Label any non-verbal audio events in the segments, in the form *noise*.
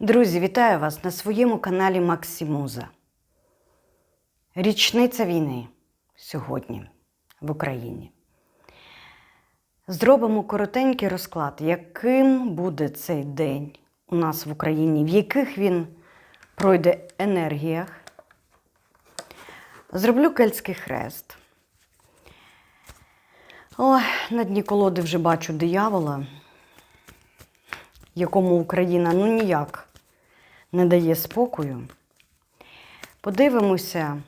Друзі, вітаю вас на своєму каналі Максимуза. Річниця війни сьогодні в Україні. Зробимо коротенький розклад, яким буде цей день у нас в Україні, в яких він пройде енергіях. Зроблю кельтський хрест. Ой, на дні колоди вже бачу диявола, якому Україна ну ніяк не дає спокою. Подивимося,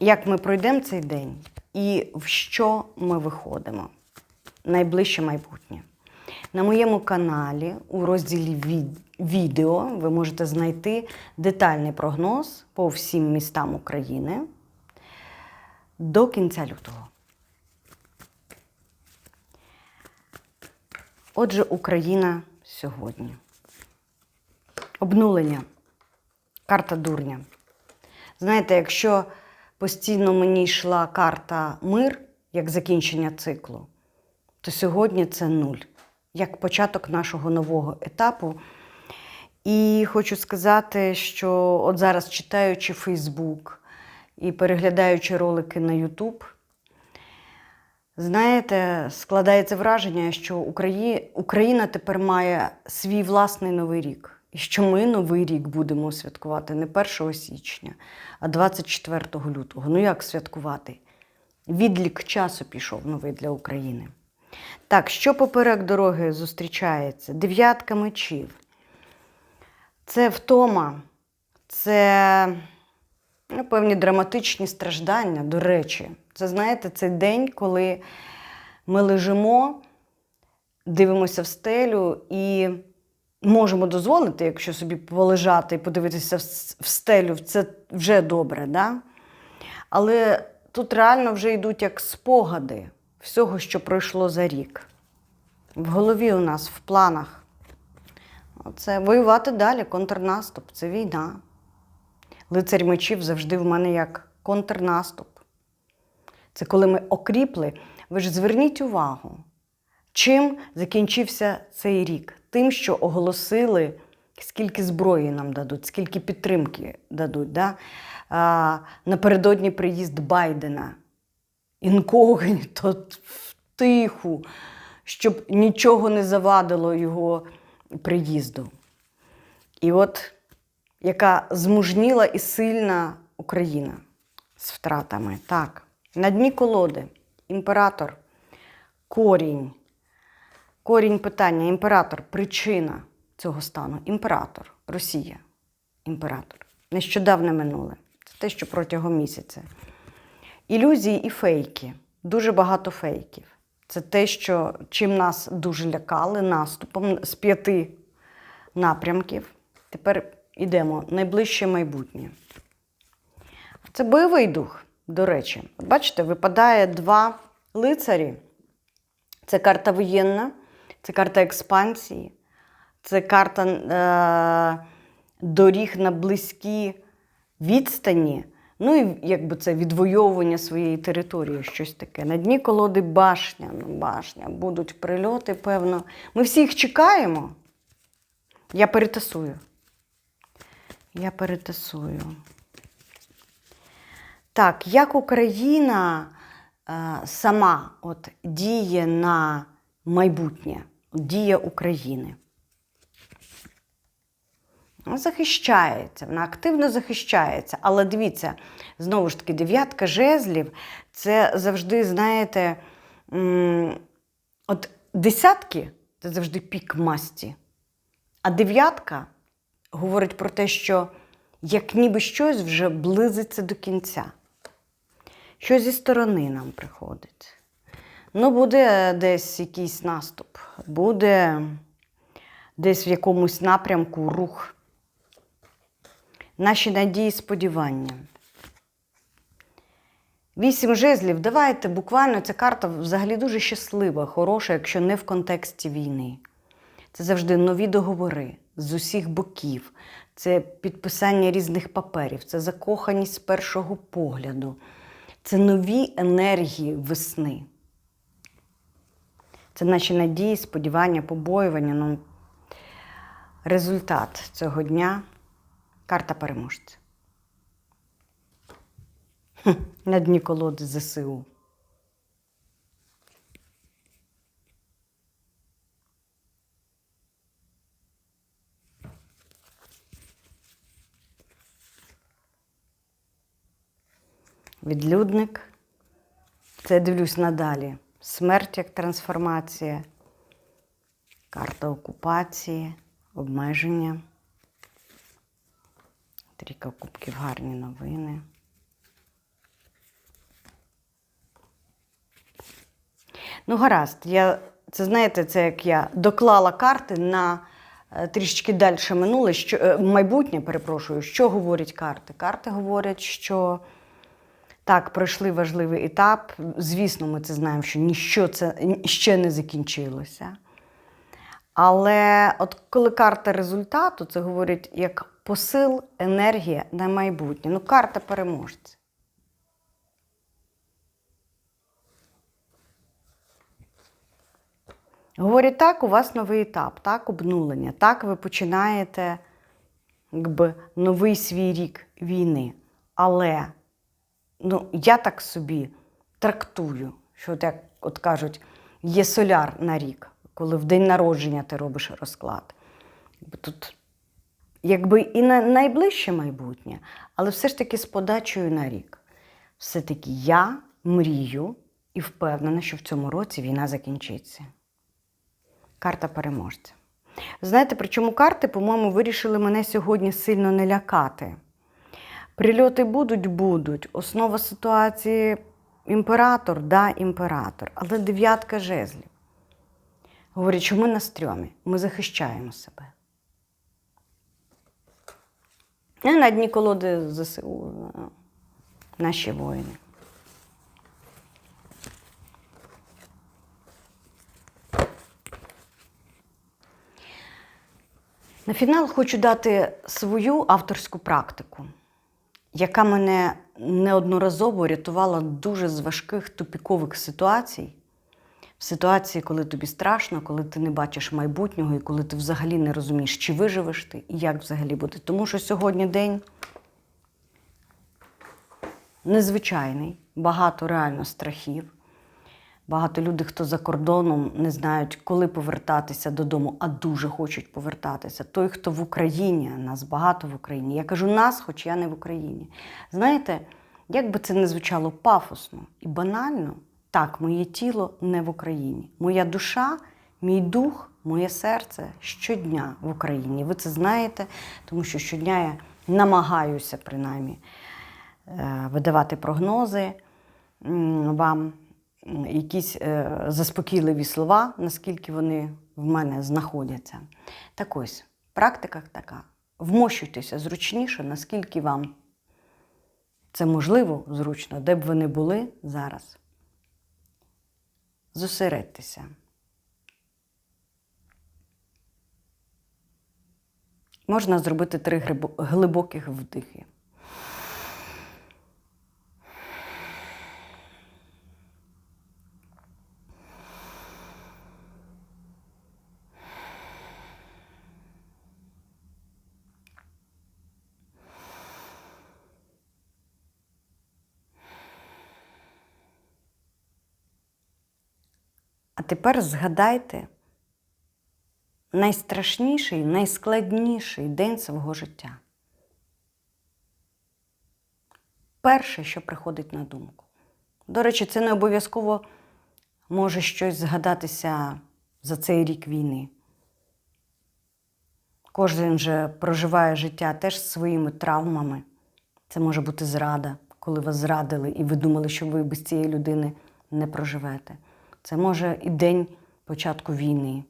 як ми пройдемо цей день і в що ми виходимо найближче майбутнє. На моєму каналі у розділі відео ви можете знайти детальний прогноз по всім містам України до кінця лютого. Отже, Україна сьогодні. Обнулення. Карта дурня. Знаєте, якщо постійно мені йшла карта мир як закінчення циклу, то сьогодні це нуль, як початок нашого нового етапу. І хочу сказати, що от зараз читаючи Фейсбук і переглядаючи ролики на Ютуб, знаєте, складається враження, що Украї... Україна тепер має свій власний новий рік. І що ми новий рік будемо святкувати не 1 січня, а 24 лютого. Ну як святкувати? Відлік часу пішов новий для України. Так, що поперек дороги зустрічається? Дев'ятка мечів. Це втома, це ну, певні драматичні страждання, до речі. Це, знаєте, це день, коли ми лежимо, дивимося в стелю і можемо дозволити, якщо собі полежати і подивитися в стелю, це вже добре, да? але тут реально вже йдуть як спогади всього, що пройшло за рік. В голові у нас, в планах. Це воювати далі, контрнаступ, це війна. Лицарь мечів завжди в мене як контрнаступ. Це коли ми окріпли. Ви ж зверніть увагу, чим закінчився цей рік? Тим, що оголосили, скільки зброї нам дадуть, скільки підтримки дадуть. Да? А, напередодні приїзд Байдена. Інкогніто, *laughs* втиху, щоб нічого не завадило його приїзду. І от яка змужніла і сильна Україна з втратами. Так, на дні колоди імператор, корінь. Корінь питання, імператор, причина цього стану. Імператор, Росія, імператор. Нещодавне минуле. Це те, що протягом місяця. Ілюзії і фейки. Дуже багато фейків. Це те, що чим нас дуже лякали наступом з п'яти напрямків. Тепер йдемо найближче майбутнє. Це бойовий дух, до речі. Бачите, випадає два лицарі. Це карта воєнна, це карта експансії, це карта е- доріг на близькі відстані. Ну і якби це відвоювання своєї території, щось таке. На дні колоди башня, ну башня, будуть прильоти, певно. Ми всі їх чекаємо. Я перетасую. Я перетасую. Так, як Україна е, сама от, діє на майбутнє, дія України. Вона захищається, вона активно захищається. Але дивіться, знову ж таки, дев'ятка жезлів це завжди, знаєте, от десятки це завжди пік масті. А дев'ятка говорить про те, що як ніби щось вже близиться до кінця. Що зі сторони нам приходить. Ну, буде десь якийсь наступ, буде десь в якомусь напрямку рух. Наші надії, сподівання. Вісім жезлів. Давайте буквально ця карта взагалі дуже щаслива, хороша, якщо не в контексті війни. Це завжди нові договори з усіх боків, це підписання різних паперів, це закоханість з першого погляду, це нові енергії весни. Це наші надії, сподівання, побоювання. Ну, результат цього дня карта переможця. Хм, На дні колоди ЗСУ. Відлюдник. Це я дивлюсь надалі. Смерть як трансформація, карта окупації, обмеження. Трійка кубків гарні новини. Ну, гаразд, я, це знаєте, це як я доклала карти на е, трішечки далі минуле, що, е, майбутнє, перепрошую, що говорять карти? Карти говорять, що так, пройшли важливий етап. Звісно, ми це знаємо, що ніщо це ще не закінчилося. Але от коли карта результату, це говорить як посил, енергія на майбутнє. Ну, карта переможця. Говорять, так, у вас новий етап, так, обнулення, так, ви починаєте якби, новий свій рік війни. Але ну, я так собі трактую, що от як от кажуть, є соляр на рік, коли в день народження ти робиш розклад. Тут якби і на найближче майбутнє, але все ж таки з подачею на рік. Все-таки я мрію і впевнена, що в цьому році війна закінчиться. Карта переможця. Знаєте, причому карти, по-моєму, вирішили мене сьогодні сильно не лякати. Прильоти будуть, будуть. Основа ситуації імператор, да, імператор, але дев'ятка жезлів. Говорять, що ми на стрьомі, ми захищаємо себе. І на дні колоди ЗСУ е, наші воїни. На фінал хочу дати свою авторську практику, яка мене неодноразово рятувала дуже з важких тупікових ситуацій. В ситуації, коли тобі страшно, коли ти не бачиш майбутнього і коли ти взагалі не розумієш, чи виживеш ти і як взагалі буде. Тому що сьогодні день незвичайний, багато реально страхів. Багато людей, хто за кордоном, не знають, коли повертатися додому, а дуже хочуть повертатися. Той, хто в Україні, нас багато в Україні. Я кажу нас, хоч я не в Україні. Знаєте, як би це не звучало пафосно і банально, так, моє тіло не в Україні. Моя душа, мій дух, моє серце щодня в Україні. Ви це знаєте, тому що щодня я намагаюся принаймні е, видавати прогнози вам якісь е, заспокійливі слова, наскільки вони в мене знаходяться. Так ось, практика така. Вмощуйтеся зручніше, наскільки вам це можливо зручно, де б ви не були зараз. Зосередьтеся. Можна зробити три глибоких вдихи. А тепер згадайте найстрашніший, найскладніший день свого життя. Перше, що приходить на думку. До речі, це не обов'язково може щось згадатися за цей рік війни. Кожен же проживає життя теж своїми травмами. Це може бути зрада, коли вас зрадили, і ви думали, що ви без цієї людини не проживете. Це може і день початку війни.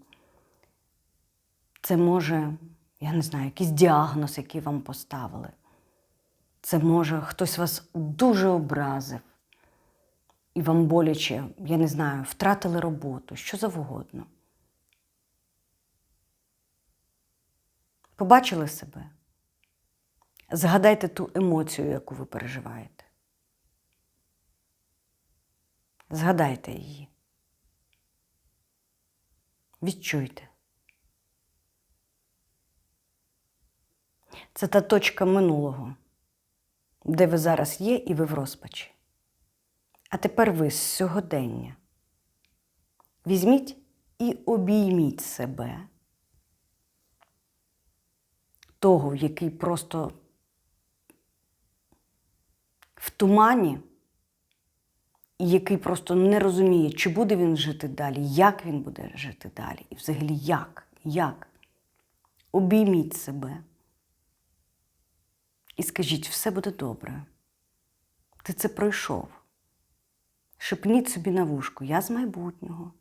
Це може, я не знаю, якийсь діагноз, який вам поставили. Це може хтось вас дуже образив, і вам боляче, я не знаю, втратили роботу, що завгодно. Побачили себе? Згадайте ту емоцію, яку ви переживаєте. Згадайте її. Відчуйте. Це та точка минулого, де ви зараз є і ви в розпачі. А тепер ви з сьогодення. Візьміть і обійміть себе, того, який просто в тумані, який просто не розуміє, чи буде він жити далі, як він буде жити далі, і взагалі як, як. Обійміть себе і скажіть, все буде добре. Ти це пройшов. Шепніть собі на вушку, я з майбутнього.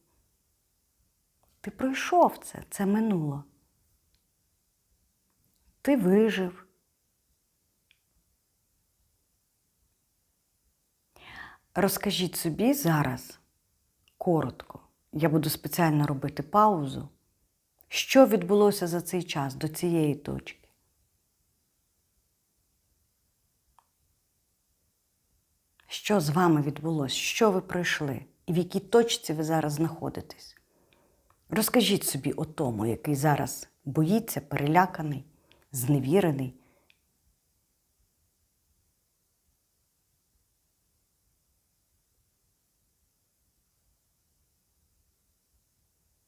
Ти пройшов це, це минуло. Ти вижив. Розкажіть собі зараз коротко, я буду спеціально робити паузу, що відбулося за цей час до цієї точки. Що з вами відбулося? Що ви пройшли? І в якій точці ви зараз знаходитесь? Розкажіть собі о тому, який зараз боїться, переляканий, зневірений.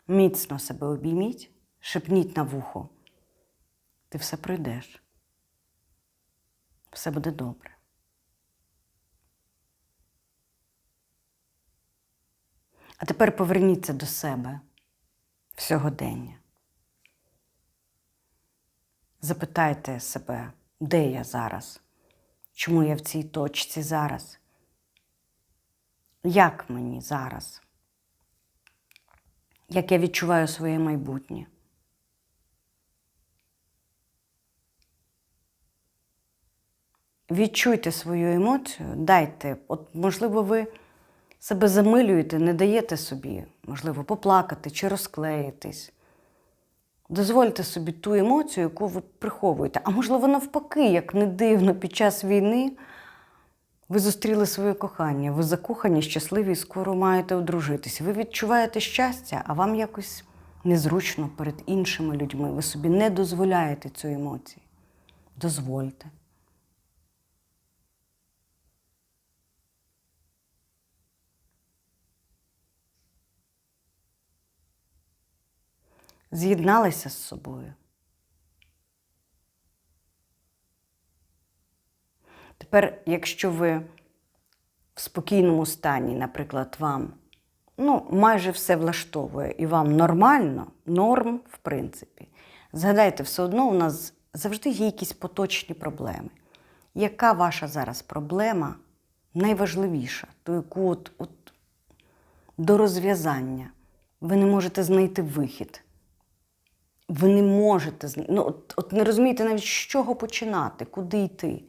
Міцно себе обійміть, шепніть на вухо. Ти все пройдеш. Все буде добре. А тепер поверніться до себе в сьогодення. Запитайте себе, де я зараз? Чому я в цій точці зараз? Як мені зараз? Як я відчуваю своє майбутнє? Відчуйте свою емоцію, дайте, от, можливо, ви себе замилюєте, не даєте собі, можливо, поплакати чи розклеїтись. Дозвольте собі ту емоцію, яку ви приховуєте. А можливо, навпаки, як не дивно, під час війни ви зустріли своє кохання, ви закохані, щасливі і скоро маєте одружитись. Ви відчуваєте щастя, а вам якось незручно перед іншими людьми. Ви собі не дозволяєте цю емоцію. Дозвольте. З'єдналися з собою. Тепер, якщо ви в спокійному стані, наприклад, вам ну, майже все влаштовує і вам нормально, норм, в принципі, згадайте, все одно у нас завжди є якісь поточні проблеми. Яка ваша зараз проблема найважливіша, ту, яку от, от до розв'язання ви не можете знайти вихід? Ви не можете ну, от, от не розумієте навіть, з чого починати, куди йти.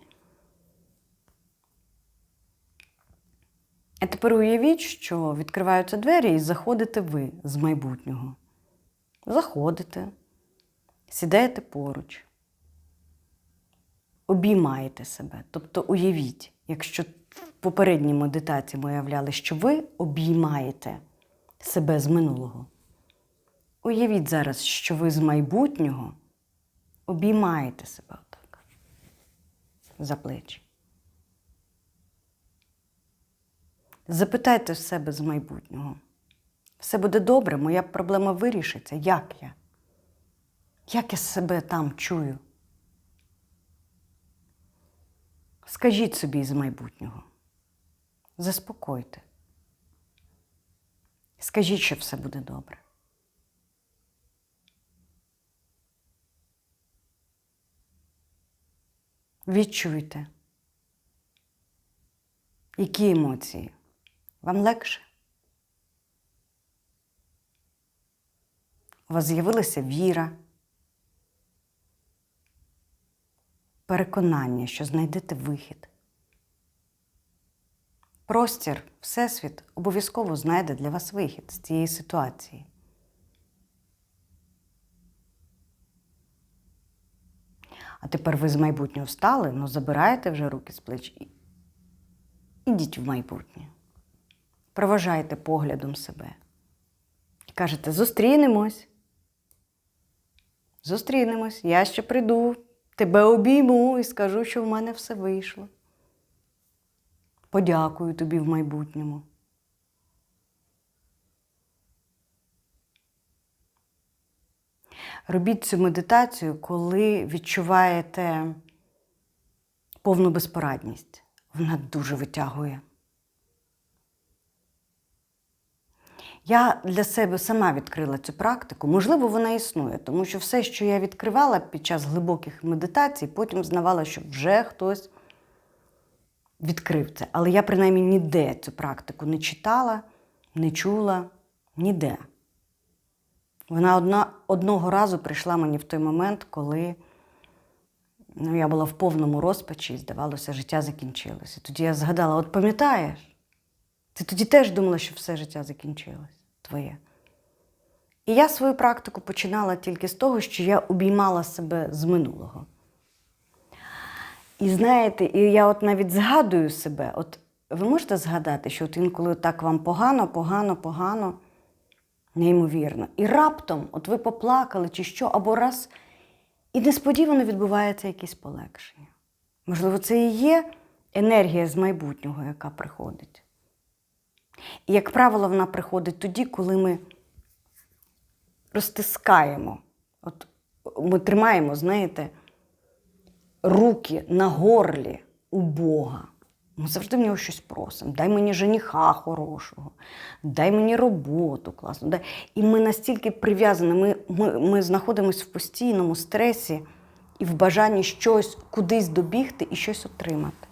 А тепер уявіть, що відкриваються двері і заходите ви з майбутнього. Заходите, сідаєте поруч, обіймаєте себе. Тобто уявіть, якщо в попередній медитації ми уявляли, що ви обіймаєте себе з минулого. Уявіть зараз, що ви з майбутнього обіймаєте себе отак за плечі. Запитайте в себе з майбутнього. Все буде добре, моя проблема вирішиться. Як я? Як я себе там чую? Скажіть собі з майбутнього. Заспокойте. Скажіть, що все буде добре. Відчуйте. Які емоції? Вам легше? У вас з'явилася віра, переконання, що знайдете вихід. Простір, Всесвіт обов'язково знайде для вас вихід з цієї ситуації. А тепер ви з майбутнього встали, ну забираєте вже руки з плеч і ідіть в майбутнє. Проважайте поглядом себе. І кажете, зустрінемось. Зустрінемось, я ще прийду тебе обійму і скажу, що в мене все вийшло. Подякую тобі в майбутньому. Робіть цю медитацію, коли відчуваєте повну безпорадність. Вона дуже витягує. Я для себе сама відкрила цю практику. Можливо, вона існує, тому що все, що я відкривала під час глибоких медитацій, потім знавала, що вже хтось відкрив це. Але я, принаймні, ніде цю практику не читала, не чула, ніде. Вона одна, одного разу прийшла мені в той момент, коли ну, я була в повному розпачі і, здавалося, життя закінчилося. Тоді я згадала: от пам'ятаєш, ти тоді теж думала, що все життя закінчилось твоє. І я свою практику починала тільки з того, що я обіймала себе з минулого. І знаєте, і я от навіть згадую себе, от ви можете згадати, що от інколи так вам погано, погано, погано, неймовірно. І раптом, от ви поплакали чи що, або раз, і несподівано відбувається якесь полегшення. Можливо, це і є енергія з майбутнього, яка приходить. І, як правило, вона приходить тоді, коли ми розтискаємо. От ми тримаємо, знаєте, руки на горлі у Бога. Ми завжди в нього щось просимо. Дай мені жениха хорошого, дай мені роботу класну. Дай... І ми настільки прив'язані, ми, ми, ми знаходимося в постійному стресі і в бажанні щось кудись добігти і щось отримати.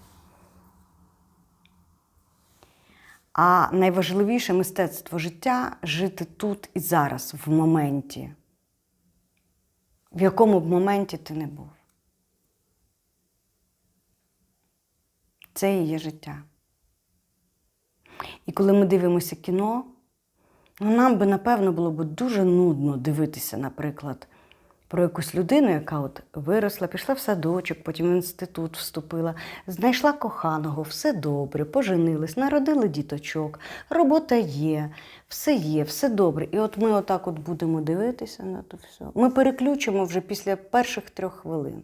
А найважливіше мистецтво життя жити тут і зараз, в моменті, в якому б моменті ти не був. Це і є життя. І коли ми дивимося кіно, ну нам би, напевно, було б дуже нудно дивитися, наприклад, про якусь людину, яка от виросла, пішла в садочок, потім в інститут вступила, знайшла коханого, все добре, поженились, народили діточок, робота є, все є, все добре. І от ми отак от будемо дивитися на то все. Ми переключимо вже після перших трьох хвилин.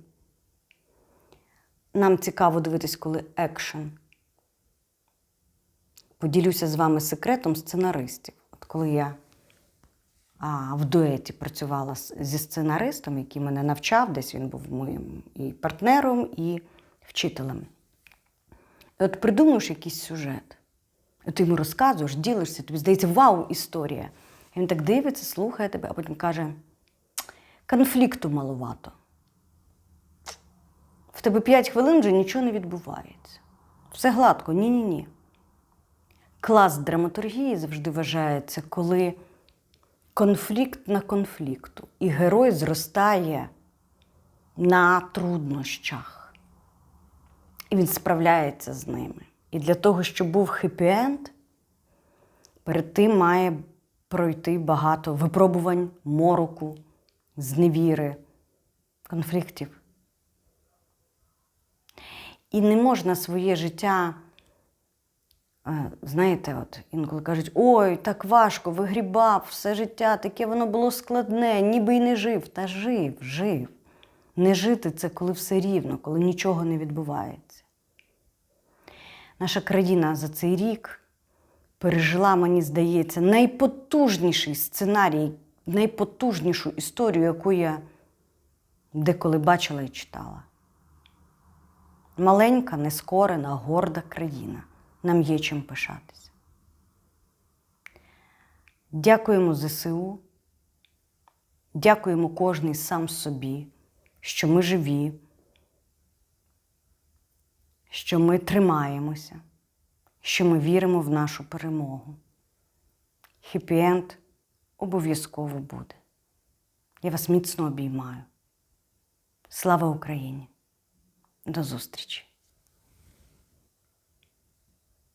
Нам цікаво дивитись, коли екшен. Поділюся з вами секретом сценаристів. От коли я в дуеті працювала зі сценаристом, який мене навчав, десь він був моїм і партнером, і вчителем. І от придумуєш якийсь сюжет. І ти йому розказуєш, ділишся, тобі здається, вау, історія. І він так дивиться, слухає тебе, а потім каже: конфлікту маловато. В тебе 5 хвилин вже нічого не відбувається. Все гладко, ні-ні ні. Клас драматургії завжди вважається, коли конфлікт на конфлікту, і герой зростає на труднощах. І він справляється з ними. І для того, щоб був хеппі-енд, перед тим має пройти багато випробувань, мороку, зневіри, конфліктів. І не можна своє життя, знаєте, от інколи кажуть, ой, так важко, вигрібав все життя, таке воно було складне, ніби й не жив. Та жив, жив. Не жити це коли все рівно, коли нічого не відбувається. Наша країна за цей рік пережила, мені здається, найпотужніший сценарій, найпотужнішу історію, яку я деколи бачила і читала. Маленька, нескорена, горда країна. Нам є чим пишатися. Дякуємо ЗСУ. Дякуємо кожний сам собі, що ми живі, що ми тримаємося, що ми віримо в нашу перемогу. Хеппі-енд обов'язково буде. Я вас міцно обіймаю. Слава Україні! До зустрічі!